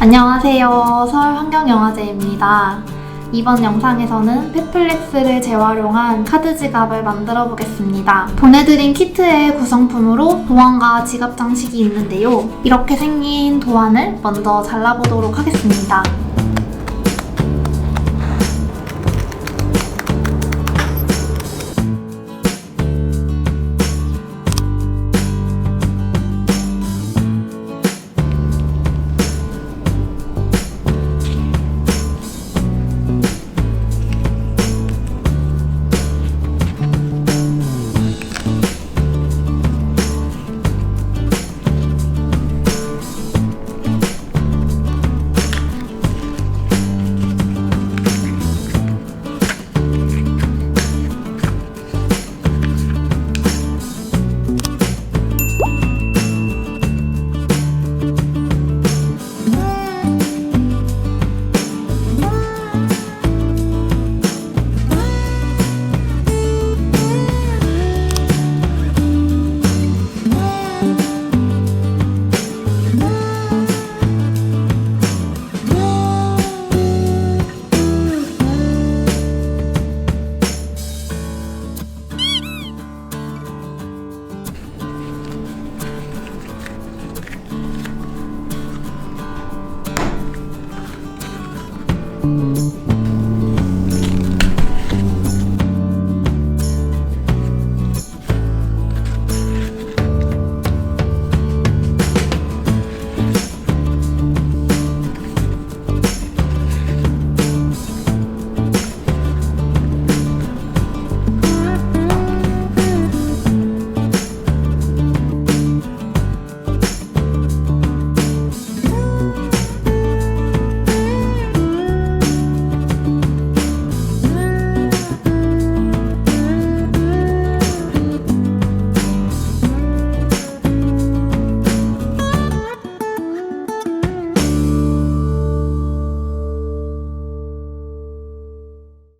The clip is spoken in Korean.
안녕하세요. 서울환경영화제입니다. 이번 영상에서는 페플렉스를 재활용한 카드 지갑을 만들어 보겠습니다. 보내드린 키트의 구성품으로 도안과 지갑 장식이 있는데요. 이렇게 생긴 도안을 먼저 잘라보도록 하겠습니다.